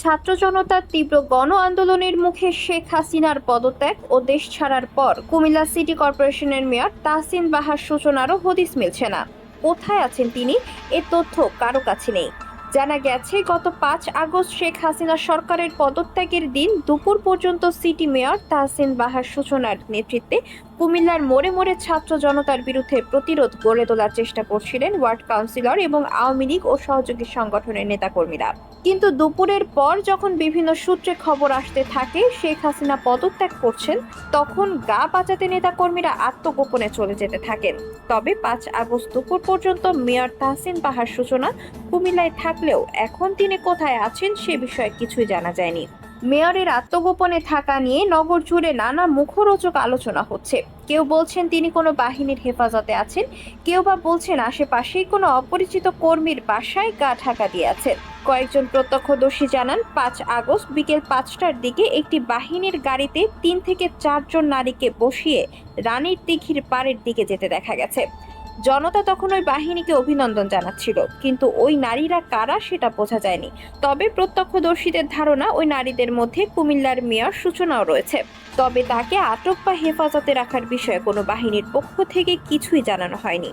ছাত্র জনতার তীব্র গণ আন্দোলনের মুখে শেখ হাসিনার পদত্যাগ ও দেশ ছাড়ার পর কুমিল্লা সিটি কর্পোরেশনের মেয়র তাহসিন বাহার সূচনারও হদিস মিলছে না। কোথায় আছেন তিনি? এ তথ্য কারও কাছে নেই। জানা গেছে, গত পাঁচ আগস্ট শেখ হাসিনা সরকারের পদত্যাগের দিন দুপুর পর্যন্ত সিটি মেয়র তাহসিন বাহার সূচনার নেতৃত্বে কুমিল্লার মোড়ে মোড়ে ছাত্র জনতার বিরুদ্ধে প্রতিরোধ গড়ে তোলার চেষ্টা করছিলেন ওয়ার্ড কাউন্সিলর এবং আওয়ামী লীগ ও সহযোগী সংগঠনের নেতাকর্মীরা। কিন্তু দুপুরের পর যখন বিভিন্ন সূত্রে খবর আসতে থাকে, শেখ হাসিনা পদত্যাগ করছেন, তখন গা বাঁচাতে নেতাকর্মীরা আত্মগোপনে চলে যেতে থাকেন। তবে পাঁচ আগস্ট দুপুর পর্যন্ত মেয়র তাহসিন বাহার সূচনা কুমিল্লায় থাকলেও এখন তিনি কোথায় আছেন সে বিষয়ে কিছুই জানা যায়নি। মেয়রের আত্মগোপনে থাকা নিয়ে নগর জুড়ে নানা মুখরোচক আলোচনা হচ্ছে। কেউ বলছেন তিনি কোনো বাহিনীর হেফাজতে আছেন, কেউ বা বলছেন আশেপাশেই কোনো অপরিচিত কর্মীর বাসায় গা ঢাকা দিয়ে আছেন। কয়েকজন প্রত্যক্ষদর্শী জানান, পাঁচ আগস্ট বিকেল পাঁচটার দিকে একটি বাহিনীর গাড়িতে তিন থেকে চারজন নারীকে বসিয়ে রানীর দিঘির পাড়ের দিকে যেতে দেখা গেছে। জনতা তখন ওই বাহিনীকে অভিনন্দন জানাচ্ছিল, কিন্তু ওই নারীরা কারা সেটা বোঝা যায়নি। তবে প্রত্যক্ষদর্শীদের ধারণা ওই নারীদের মধ্যে কুমিল্লার মেয়র সূচনাও রয়েছে। তবে তাকে আটক বা হেফাজতে রাখার বিষয়ে কোনো বাহিনীর পক্ষ থেকে কিছুই জানানো হয়নি।